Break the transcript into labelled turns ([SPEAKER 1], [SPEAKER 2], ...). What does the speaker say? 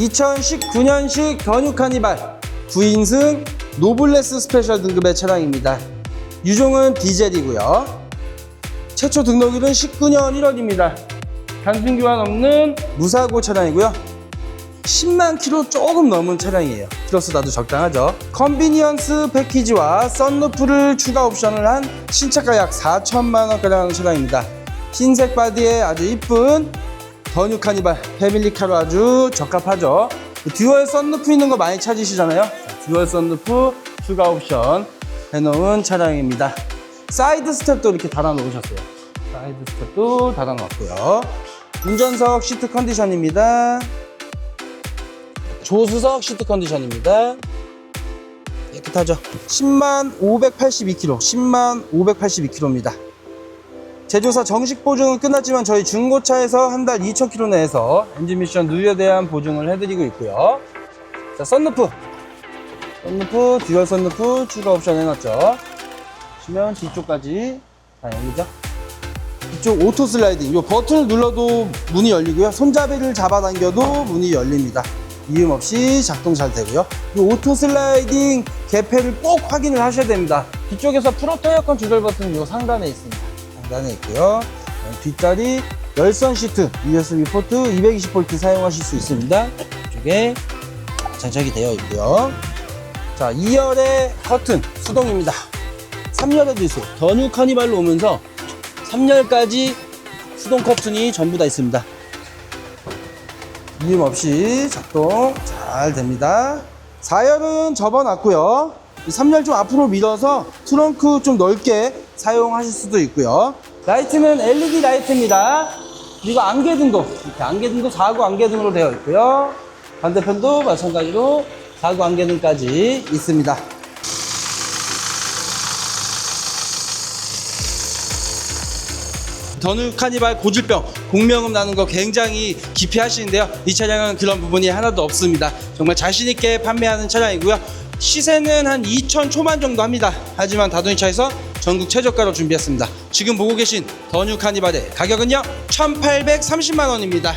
[SPEAKER 1] 2019년식 더뉴 카니발 9인승 노블레스 스페셜 등급의 차량입니다. 유종은 디젤이고요. 최초 등록일은 19년 1월입니다. 단순 교환 없는 무사고 차량이고요. 10만 킬로 조금 넘은 차량이에요. 키로수다도 적당하죠. 컨비니언스 패키지와 썬루프를 추가 옵션을 한 신차가 약 4천만 원가량 하는 차량입니다. 흰색 바디에 아주 이쁜 더뉴 카니발 패밀리카로 아주 적합하죠. 듀얼 썬루프 있는 거 많이 찾으시잖아요. 자, 듀얼 썬루프 추가 옵션 해놓은 차량입니다. 사이드 스텝도 이렇게 달아 놓으셨어요. 사이드 스텝도 달아 놓았고요. 운전석 시트 컨디션입니다. 조수석 시트 컨디션입니다. 깨끗하죠? 10만 582km, 10만 582km입니다. 제조사 정식 보증은 끝났지만 저희 중고차에서 한 달 2,000km 내에서 엔진 미션 누유에 대한 보증을 해드리고 있고요. 자, 썬루프. 썬루프, 듀얼 썬루프 추가 옵션 해놨죠. 보시면 뒤쪽까지 다 열리죠. 이쪽 오토 슬라이딩. 이 버튼을 눌러도 문이 열리고요. 손잡이를 잡아당겨도 문이 열립니다. 이음 없이 작동 잘 되고요. 이 오토 슬라이딩 개폐를 꼭 확인을 하셔야 됩니다. 뒤쪽에서 프로토 에어컨 조절 버튼은 이 상단에 있습니다. 상단에 있고요. 뒷다리 열선 시트 USB 포트 220V 사용하실 수 있습니다. 이쪽에 장착이 되어 있고요. 자, 2열의 커튼 수동입니다. 3열에도 있어요. 더뉴 카니발로 오면서 3열까지 수동 커튼이 전부 다 있습니다. 이음 없이 작동 잘 됩니다. 4열은 접어놨고요. 3열 좀 앞으로 밀어서 트렁크 좀 넓게 사용하실 수도 있고요. 라이트는 LED 라이트입니다. 그리고 안개등도 이렇게 안개등도 4구 안개등으로 되어 있고요. 반대편도 마찬가지로 4구 안개등까지 있습니다. 더뉴 카니발 고질병 공명음 나는 거 굉장히 기피하시는데요 이 차량은 그런 부분이 하나도 없습니다 정말 자신 있게 판매하는 차량이고요 시세는 한 2천 초만 정도 합니다 하지만 다도니 차에서 전국 최저가로 준비했습니다. 지금 보고 계신 더뉴 카니발의 가격은요? 1830만 원입니다